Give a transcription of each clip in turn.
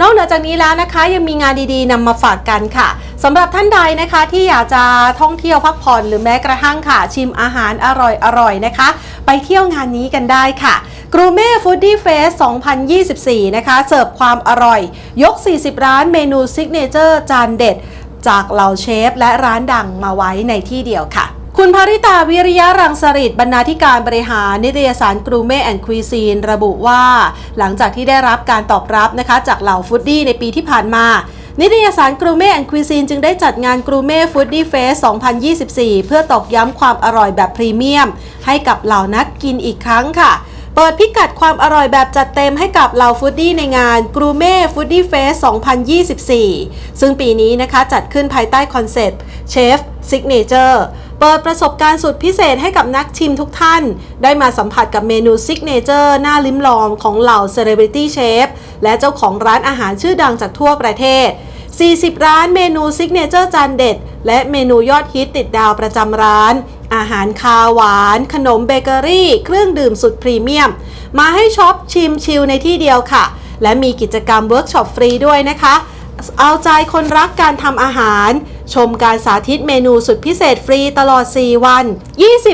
นอกเหนือจากนี้แล้วนะคะยังมีงานดีๆนำมาฝากกันค่ะสำหรับท่านใดนะคะที่อยากจะท่องเที่ยวพักผ่อนหรือแม้กระทั่งค่ะ ชิมอาหารอร่อยๆนะคะ ไปเที่ยวงานนี้กันได้ค่ะกรูเม่ฟูดดี้เฟส 2024 นะคะ เสิร์ฟความอร่อย ยก 40 ร้านเมนูซิกเนเจอร์จานเด็ด จากเหล่าเชฟและร้านดังมาไว้ในที่เดียวค่ะ คุณภริตาวิริยะรังสริตบรรณาธิการบริหารนิตยสารกรูเม่แอนด์ควีซีนระบุว่า หลังจากที่ได้รับการตอบรับนะคะจากเหล่าฟูดดี้ในปีที่ผ่านมานิตยสารกรูเม่แอนด์ควีซีนจึงได้จัดงานกรูเม่ฟูดดี้เฟส 2024 เพื่อตอกย้ำความอร่อยแบบพรีเมียม ให้กับเหล่านักกินอีกครั้งค่ะ เปิดพิกัดความอร่อยแบบจัดเต็มให้กับเหล่าฟูดดี้ในงาน g r o u m e t Foodie Fest 2024 ซึ่งปีนี้นะคะจัดขึ้นภายใต้คอนเซปต์ Chef Signature เปิดประสบการณ์สุดพิเศษให้กับนักชิมทุกท่าน ได้มาสัมผัสกับเมนูซิกเนเจอร์หน้าลิ้มลองของเหล่า Celebrity Chef และเจ้าของร้านอาหารชื่อดังจากทั่วประเทศ 40 ร้านเมนูซิกเนเจอร์จานเด็ด และเมนูยอดฮิตติดดาวประจำร้าน อาหารคาวหวาน ขนมเบเกอรี่ เครื่องดื่มสุดพรีเมียม มาให้ช็อปชิมชิลในที่เดียวค่ะ และมีกิจกรรมเวิร์กช็อปฟรีด้วยนะคะ เอาใจคนรักการทำอาหาร ชมการสาธิตเมนูสุดพิเศษฟรีตลอด 4 วัน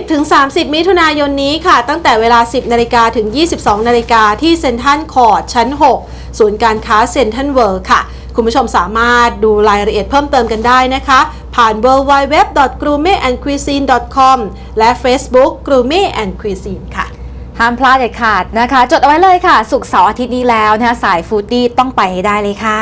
20-30 มิถุนายนนี้ค่ะ ตั้งแต่เวลา 10 นาฬิกาถึง 22 นาฬิกาที่เซ็นทรัลคอร์ดชั้น 6 ศูนย์การค้าเซ็นทรัลเวิลด์ค่ะ คุณผู้ชมสามารถดูรายละเอียดเพิ่มเติมกันได้นะคะ ผ่าน w w w g r o u m e t a n d c u i s i n e c o m และ Facebook g r o u m e t and Cuisine ค่ะห้ามพลาดเด็ดขาดนะคะ จดเอาไว้เลยค่ะ สุกเสาร์อาทิตย์นี้แล้วนะคะสายฟู้ดดี้ต้องไปให้ได้เลยค่ะ